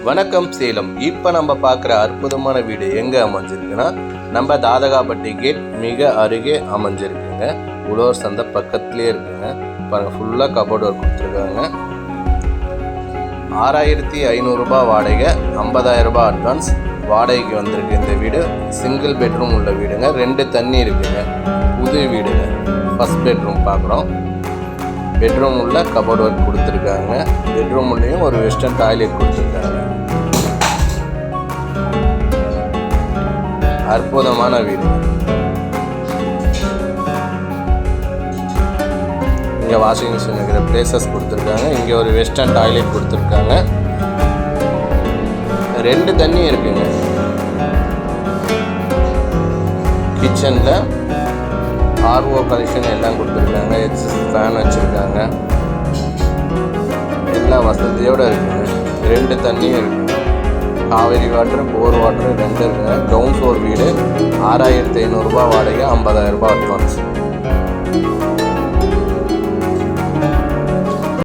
வணக்கம் சேலம். இப்போ நம்ம பார்க்குற அற்புதமான வீடு எங்கே அமைஞ்சிருக்குன்னா நம்ம தாதகாப்பட்டி கேட் மிக அருகே அமைஞ்சிருக்குங்க. உழவர் சந்தை பக்கத்துலேயே இருக்குங்க. பாருங்கள் ஃபுல்லாக கபோர்டு ஒர்க் கொடுத்துருக்காங்க. ஆறாயிரத்தி ஐநூறுரூபா வாடகை ஐம்பதாயிரரூபா அட்வான்ஸ் வாடகைக்கு வந்திருக்கு இந்த வீடு. சிங்கிள் பெட்ரூம் உள்ள வீடுங்க. ரெண்டு தண்ணி இருக்குங்க. புது வீடுங்க. ஃபஸ்ட் பெட்ரூம் பார்க்குறோம். பெட்ரூம் உள்ள கபோர்டு ஒர்க் கொடுத்துருக்காங்க. பெட்ரூம் உள்ளேயும் ஒரு வெஸ்டர்ன் டாய்லெட் கொடுத்துருக்காங்க. அற்புதமான வீடு. இங்கே வாஷிங் மிஷின் இருக்கிற பிளேசஸ் கொடுத்துருக்காங்க. இங்கே ஒரு வெஸ்டர்ன் டாய்லெட் கொடுத்துருக்காங்க. ரெண்டு தண்ணி இருக்குங்க. கிச்சனில் ஆர்ஓ கலெக்ஷன் எல்லாம் கொடுத்துருக்காங்க. எக்ஸஸ் ஃபேன் வச்சுருக்காங்க. எல்லா வசதியோடு இருக்குங்க. ரெண்டு தண்ணியும் இருக்குது காவேரி வாட்டர் போர் வாட்டர் ரெண்டு இருக்குங்க கிரவுண்ட் ஃப்ளோர் வீடு ஆறாயிரத்தி ஐநூறுரூபா வாடகை ஐம்பதாயிரரூபா அட்வான்ஸ்